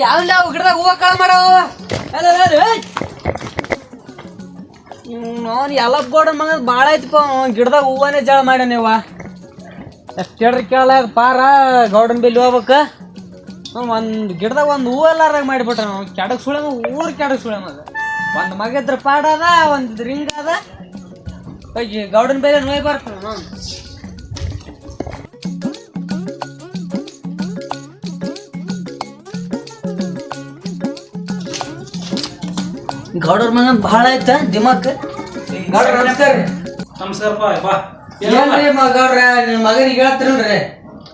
ಏ ಯಾವ್ಲ ಗಿಡದಾಗ ಹೂವ ಕಾಳ ಮಾಡವ ನಾನು ಎಲ್ಲ ಗೋಡ ಮಗ ಭಾಳ ಐತಪ್ಪ ಗಿಡದಾಗ ಹೂವನೇ ಜಳ ಮಾಡ್ಯಾನವ ಎಷ್ಟು ಎಷ್ಟೇಳ್ರಿ ಕೇಳಾಗ ಪಾರ ಗೌಡನ್ ಬಿಲ್ ಹೋಗ್ಬೇಕ. ಒಂದು ಗಿಡದಾಗ ಒಂದು ಹೂವು ಎಲ್ಲಾರ್ದಾಗ ಮಾಡಿಬಿಟ್ಟ ನಾವು ಕೆಡಕ್ ಸುಳೆ ಊರು ಕೆಡಕ್ ಸುಳೆ ಅದು. ಒಂದು ಪಾಡ ಅದ, ಒಂದು ರಿಂಗ್ ಅದ. ಗೌಡನ್ ಬೇಲೆ ನೋಯ್ ಬರ್ತಾನ ನಾನು ಗೌಡರ ಮಗನ್ ಬಹಳ ಐತ ದಿಮಾಕ್. ಗೌಡ್ರ ನಮಸ್ಕಾರ ನಮಸ್ಕಾರಪ್ಪ ಬಾ. ಏನ್ ಏನ್ರಿ ಗೌಡ್ರ ನಿಮ್ ಮಗನಿಗೆ ಹೇಳ್ತಿರಲ್ರಿ.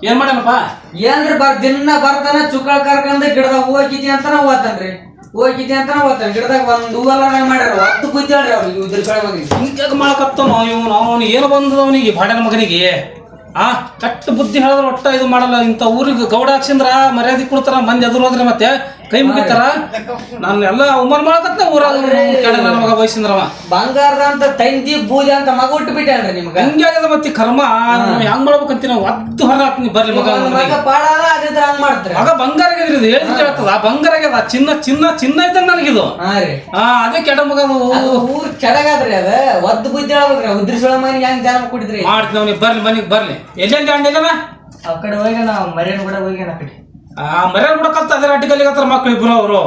ಏನ್ ಮಾಡ್ಯಾನಪ್ಪ ಏನ್ರಿ ಬರ್ ದಿನ ಬರ್ತಾನ ಚುಕ್ಕಳ ಕರ್ಕೊಂಡ್ ಗಿಡದಾಗ ಹೋಗಿತಿ ಅಂತಾನ ಓದ್ತಾನ್ರಿ. ಹೋಗಿತಿ ಅಂತಾನ ಓದ್ತಾನ ಗಿಡದಾಗ ಒಂದ್ ಹೂವೆಲ್ಲ ಮಾಡ್ಯಾರ ಹತ್ತು ಬುದ್ಧಿಳ್ರಿ ಅವ್ರಿಗೆ ಇದ್ರ ಕಡೆ ಮಗನಿಗೆ. ಹಿಂಗ್ಯಾಗ ಮಾಡಕತ್ತವ ಇವನು? ಅವನು ಏನು ಬಂದದ ಅವನಿಗೆ ಬಾಡ್ಯನ ಮಗನಿಗೆ? ಆ ಕಟ್ಟು ಬುದ್ಧಿ ಹೇಳಿದ್ರೆ ಒಟ್ಟ ಇದು ಮಾಡಲ್ಲ. ಇಂಥ ಊರಿಗೆ ಗೌಡ ಹಾಕ್ಸಿಂದ್ರ ಮರ್ಯಾದೆ ಕೊಡ್ತಾರ ಮಂದಿ ಎದುರು ಹೋದ್ರೆ ಮತ್ತೆ ಕೈ ಮುಗಿತಾರ? ನಾನು ಎಲ್ಲ ಉಮರ್ ಮಾಡಕತ್ತ ಊರಾಗ ನನ್ನ ಮಗ ವಯಸ್ಸಿಂದ್ರವ ಬಂಗಾರದ ಅಂತ ತಂದಿ ಬೂದಿ ಅಂತ ಮಗ ಹುಟ್ಟು ಬಿಟ್ಟೇನ್ರಿ ಹಂಗೆ ಆಗ್ಯದ ಮತ್ತೆ ಕರ್ಮ? ಹೆಂಗ್ ಮಾಡ್ಬೇಕಂತ ನಾವು ಒದ್ದು ಹೊರ ಹಾಕ್ತೀನಿ ಬರ್ಲಿ ಮಗ ಒಂದ್ ಮಗ ಮನೆಗೆ. ಪಾಡದ ಅದಿದ್ರ ಹಂಗ್ ಮಾಡ್ತೀರಿ? ಮಗ ಬಂಗಾರ ಆಗ್ಯದ್ರಿ ಇದು ಕೇಳ್ತದ? ಆ ಬಂಗಾರ ಆಗ್ಯದ ಚಿನ್ನ ಚಿನ್ನ ಚಿನ್ನ ಇದ್ದಂಗ ನನಗಿದು. ಹಾ ರೀ. ಆ ಅದೇ ಕೆಡ ಮಗ ಊರ್ ಕೆಡಗಾದ್ರಿ ಅದ? ಒದ್ದು ಬುದ್ಧಿ ಹೇಳ್ಬೇಕ್ರಿ ಉದ್ರಿಸೋಳ ಮನೆ ಹೆಂಗ್ ಜನ ಕುಡಿದ್ರಿ ಮಾಡ್ತೀನಿ ಅವ್ನಿಗೆ ಬರ್ಲಿ ಮನೆಗೆ ಬರ್ಲಿ. ಎಲ್ಲೆಲ್ಲಿ ಅಂಡಿಲ್ಲನ ಆ ಕಡೆ ಹೋಗ್ಯಾನ ಮರಿಯನ್ ಕೂಡ ಹೋಗ್ಯಾನ ಕಡೆ. ಆ ಮರ್ಯಾದ ಕೂಡ ಕಲ್ತ ಅದೇ ಅಡ್ಡಿ ಕಲಿಗತ್ತಾರ ಮಕ್ಳು ಇಬ್ರು ಅವರು.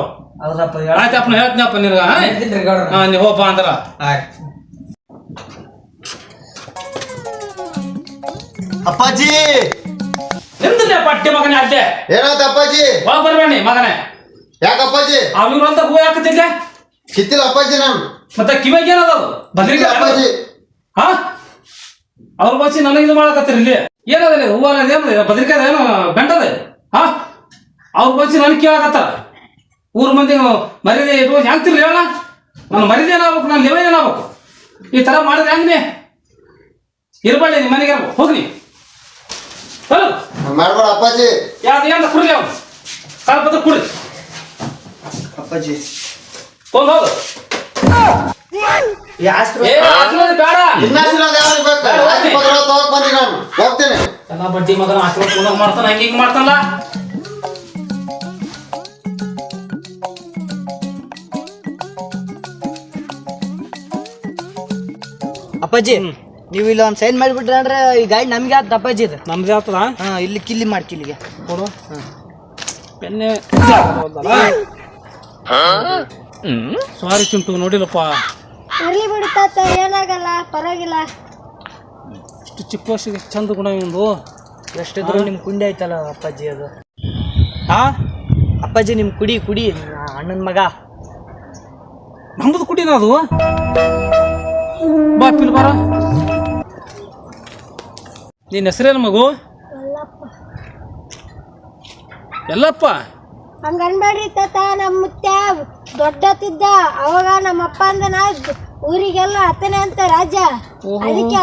ಹೌದಪ್ಪ ಆಯ್ತಪ್ಪ ಹೇಳ್ತೀನಪ್ಪ ನಿನಗ ಹೇಳ್ತೀನಿ ಗೌಡ್ರ. ಹಾ ನೀವು ಹೋಪ ಅಂದ್ರ. ಆಯ್ತು. ಅಪ್ಪಾಜಿ! ನಿಮ್ದಿಲ್ಲ ಪಟ್ಟಿ ಮಗನೇ ಅಡ್ಡೆ ಏನಾಯ್ತು ಅಪ್ಪಾಜಿ? ಬಾ ಬರ್ಬೇಡಿ ಮಗನೇ. ಯಾಕಪ್ಪಾಜಿ ಅವ್ರು ಅಂತ ಹೂ ಹಾಕತಿದ್ದೆ ಕಿತ್ತಿಲ್ಲ ಅಪ್ಪಾಜಿ ನಾನು. ಮತ್ತೆ ಕಿವಿಗೆ ಏನದ? ಅದು ಬದ್ರಿಕೆ ಅಪ್ಪಾಜಿ. ಹಾ? ಅವ್ರ ಬಸ್ಸಿ ನನಗೆ ಇದು ಮಾಡಕತ್ತೀರಿ ಇಲ್ಲಿ. ಏನದ ಹೂವ ಅನ್ನೋದು ಏನು? ಬದ್ರಿಕೆ ಅದ ಏನು? ಬೆಂಡದ ಹಾ? ಅವ್ರ ಬಚ್ಚಿ ನನಗೆ ಕೇಳಕತ್ತಾರ ಊರ್ ಮಂದಿ ಮರ್ಯಾದೆ ಇಟ್ಕೊಂಡು ಹೆಂಗ್ ತಿರ್ಲಿ ಹೇಳ ನಾನು ಮರ್ಯಾದೆ ಏನಾಗ್ಬೇಕು? ನಾನು ಲೆವೆ ಏನಾಗ್ಬೇಕು? ಈ ತರ ಮಾಡಿದ್ರೆ ಹೆಂಗ್ ನೀ? ಇರ್ಬಳ್ಳಿ ನಿಮ್ಮ ಮನೆಗೆ ಹೋಗ್ನಿ ಹೋಗಿ ನೀ. ಹಲೋ ಮಾಡ್ಬೇಡ ಅಪ್ಪಾಜಿ. ಯಾವ್ದು ಏನ್ ಕುಡ್ಲಿ ಅವ್ನು? ಕಾಲ್ ಪತ್ರ ಕುಡಿ ಅಪ್ಪಾಜಿ. ತೊಗೊಂಡು ಹೋಗು. ಏ ಆಶೀರ್ವಾದ ಬೇಡ. ಬೇಕು? ತಗೋಕ್ ಬಂದಿ ನಾನು. ಹೋಗ್ತೇನೆ. ಎಲ್ಲ ಬಡ್ಡಿ ಮಗನ ಆಶೀರ್ವಾದ ಮಾಡ್ತಾನ ಹಂಗೆ ಹಿಂಗೆ ಮಾಡ್ತಾನಲ್ಲ? ಅಪ್ಪಾಜಿ ನೀವು ಇಲ್ಲಿ ಒಂದು ಸೈನ್ ಮಾಡಿಬಿಟ್ರೆ ಅಂದ್ರೆ ಈ ಗಾಡಿ ನಮ್ಗೆ ಆತ ಅಪ್ಪಾಜಿ ಇದು. ನಮ್ದು ಆಗ್ತದ ಹಾ ಇಲ್ಲಿ ಕಿಲ್ಲಿ ಮಾಡಿ ಕಿಲ್ಲಿಗೆ ಕೊಡು. ಪೆನ್ನೆ. ಸಾರಿ ಚುಂಟು ನೋಡಿಲ್ಲಪ್ಪ. ಇರ್ಲಿ ಬಿಡು ತಾತ ಏನಾಗಲ್ಲ ಪರವಾಗಿಲ್ಲ. ಇಷ್ಟು ಚಿಕ್ಕ ವಯಸ್ಸಿಗೆ ಚಂದ ಗುಣ ಇವಂದು. ಎಷ್ಟಿದ್ರು ನಿಮ್ಮ ಕುಂಡಿ ಐತಲ್ಲ ಅಪ್ಪಾಜಿ ಅದು. ಹಾ? ಅಪ್ಪಾಜಿ ನಿಮ್ಮ ಕುಡಿ ಕುಡಿ ಅಣ್ಣನ ಮಗ. ನಮ್ಮದು ಕುಡಿನ ಅದು? ಬಾ ಪಿಲ್ ಬಾರ. ನಿನ್ನ ಹೆಸರೇನು ಮಗು? ಎಲ್ಲಪ್ಪ. ಹಂಗ ಅನ್ಬೇಡ್ರಿ ತಾತ ನಮ್ಮ ಮುತ್ಯ ದೊಡ್ಡತಿದ್ದ ಅವಾಗ ನಮ್ಮ ಅಪ್ಪ ಅಂದನ ಊರಿಗೆಲ್ಲ ಅತ್ತನೇ ಅಂತ ರಾಜ. ಅದಕ್ಕೆ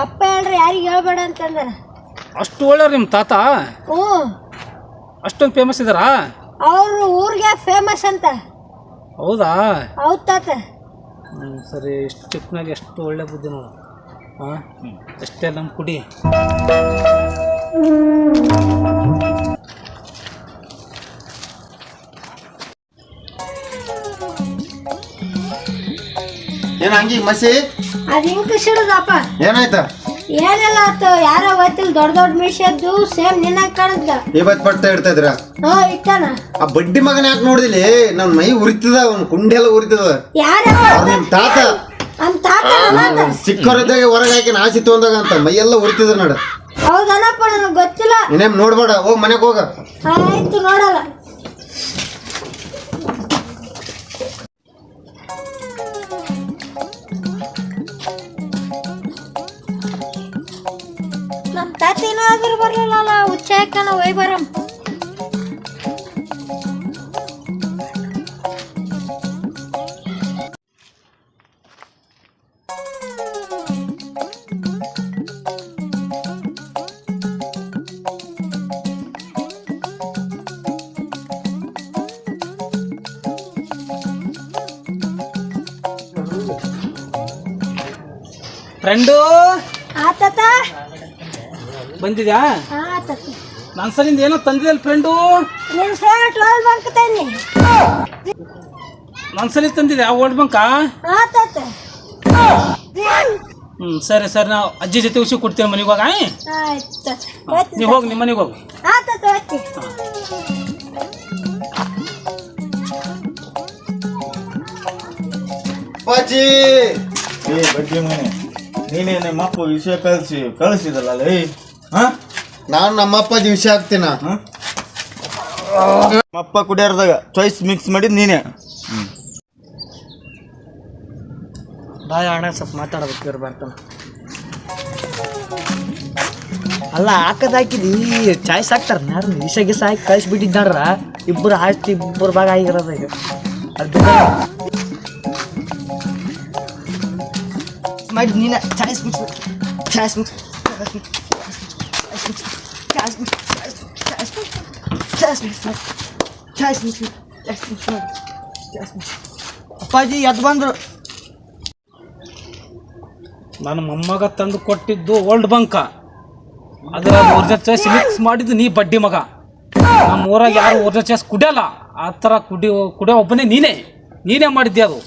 ಅಪ್ಪ ಹೇಳ್ರಿ ಯಾರಿಗೆ ಹೇಳ್ಬೇಡ ಅಂತಂದ ಅಷ್ಟು ಒಳ್ಳೆಯವ್ರು ನಿಮ್ಮ ತಾತ? ಹ್ಞೂ. ಅಷ್ಟೊಂದು ಫೇಮಸ್ ಇದ್ದಾರಾ? ಅವರು ಊರಿಗೆ ಫೇಮಸ್ ಅಂತ. ಹೌದಾ? ಹೌದ್ ತಾತ. ಸರಿ ಇಷ್ಟು ಚಿಕ್ಕನಾಗ ಎಷ್ಟು ಒಳ್ಳೆ ಬುದ್ಧಿ ನೋಡು. ಹಾಂ? ಅಷ್ಟೇ ನಮ್ಮ ಕುಡಿ. ಏನ್ ಹಂಗಿ ಮಸಿ? ಅದ್ ಹಿಂಗ್ ಸಿಡುದಪ್ಪ ಏನಾಯ್ತ? ಏನೆಲ್ಲ ಆತು? ಯಾರ ಗೊತ್ತಿಲ್ಲ ದೊಡ್ಡ ದೊಡ್ಡ ಮಿಷದ್ದು ಸೇಮ್ ನಿನ್ನಂಗ್ ಕಾಣುತ್ತ ಇವತ್ ಪಡ್ತಾ ಇಡ್ತಾ ಇದ್ರ ಹ್ಞೂ ಆ ಬಡ್ಡಿ ಮಗನ ಯಾಕೆ ನೋಡಿದಿಲ್ಲ? ನನ್ ಮೈ ಉರಿತದ ಅವ್ನ ಕುಂಡಿ ಎಲ್ಲ ಉರಿತದ. ಅವ್ರ ನಿಮ್ ತಾತ. ನಮ್ಮ ತಾತ ಚಿಕ್ಕವರಿದ್ದಾಗ ಹೊರಗೆ ಹಾಕಿ ನಾಸಿ ತೊಂದಾಗ ಅಂತ ಮೈ ಎಲ್ಲ ಉರಿತದ ನೋಡ. ಹೌದನಪ್ಪ ನನಗೆ ಗೊತ್ತಿಲ್ಲ. ಇನ್ನೇನ್ ನೋಡ್ಬೇಡ ಹೋಗ್ ಮನೆಗೆ ಹೋಗ. ಆಯ್ತು ನೋಡಲ್ಲ. ತಾತ ಏನಾದ್ರೂ ಬರ್ಲಿಲ್ಲಲ್ಲ ಹುಚ್ಚ ಹಾಕನ ಒಯ್ ಬರಂ ಫ್ರೆಂಡು ಆ ತಾತ ಬಂದಿದ್ಯಾ? ನನ್ನ ಸಲಿಂದ ಏನೋ ತಂದಿದೆಯಲ್ಲ ಫ್ರೆಂಡು ನನ್ನ ಸಲಿ ತಂದಿದೆ ಆ? ಓಲ್ಡ್ ಬಂಕ ಹ್ಞೂ ಸರಿ ಸರಿ ನಾವು ಅಜ್ಜಿ ಜೊತೆ ಉಸಿ ಕೊಡ್ತೇವೆ ಮನೆಗೆ ಹೋಗ ನೀವು ಹೋಗಿ. ನಿಮ್ಮ ಮನೆಗೆ ಹೋಗಿ ಅಪ್ಪಾಜಿ ಏ ಬಜ್ಜಿ ಮನೆ ನೀನೇ ನಿಮ್ಮ ಅಪ್ಪ ವಿಷಯ ಕಳಿಸಿ ಕಳಿಸಿದಲ್ಲ ಲೇ ನಾನು ನಮ್ಮ ಅಪ್ಪಾಜಿ ವಿಷಯ ಆಗ್ತೀನ ನಮ್ಮ ಅಪ್ಪ ಕುಡಿಯೋರ್ದಾಗ ಚಾಯ್ಸ್ ಮಿಕ್ಸ್ ಮಾಡಿದ್ ನೀನೇ. ಬಾಯ ಅಣ್ಣ ಸ್ವಲ್ಪ ಮಾತಾಡ್ಬೇಕು ಇವ್ರು ಬರ್ತಾನೆ ಅಲ್ಲ ಹಾಕದ್ ಹಾಕಿದಿ ಚಾಯ್ಸ್ ಹಾಕ್ತಾರ ನಾರು ವಿಷ ಗಿಸ ಹಾಕಿ ಕಳಿಸ್ಬಿಟ್ಟಿದ್ದಾರ ಇಬ್ಬರು ಆಸ್ತಿ ಇಬ್ಬರು ಭಾಗ ಆಗಿರೋದು ಈಗ ಅದು ಮಾಡಿ ನೀನ. ಚಾಯ್ಸ್ ಮಿಕ್ಸ್ ಚಾಯ್ಸ್ ಮಿಕ್ಸ್ ಅಪ್ಪಾಜಿ ಎದ್ದು ಬಂದ್ರು ನನ್ನ ಮೊಮ್ಮಗ ತಂದು ಕೊಟ್ಟಿದ್ದು ಓಲ್ಡ್ ಬಂಕ ಅದರ ಊರ್ಜಾ ಚೇಸ್ ಮಿಕ್ಸ್ ಮಾಡಿದ್ದು ನೀ ಬಡ್ಡಿ ಮಗ. ನಮ್ಮ ಊರಾಗ ಯಾರು ಊರ್ಜಾ ಚೇಸ್ ಕುಡಿಯಲ್ಲ, ಆ ಥರ ಕುಡಿ ಕುಡಿಯೋ ಒಬ್ಬನೇ ನೀನೇ. ನೀನೇ ಮಾಡಿದ್ದೆ ಅದು?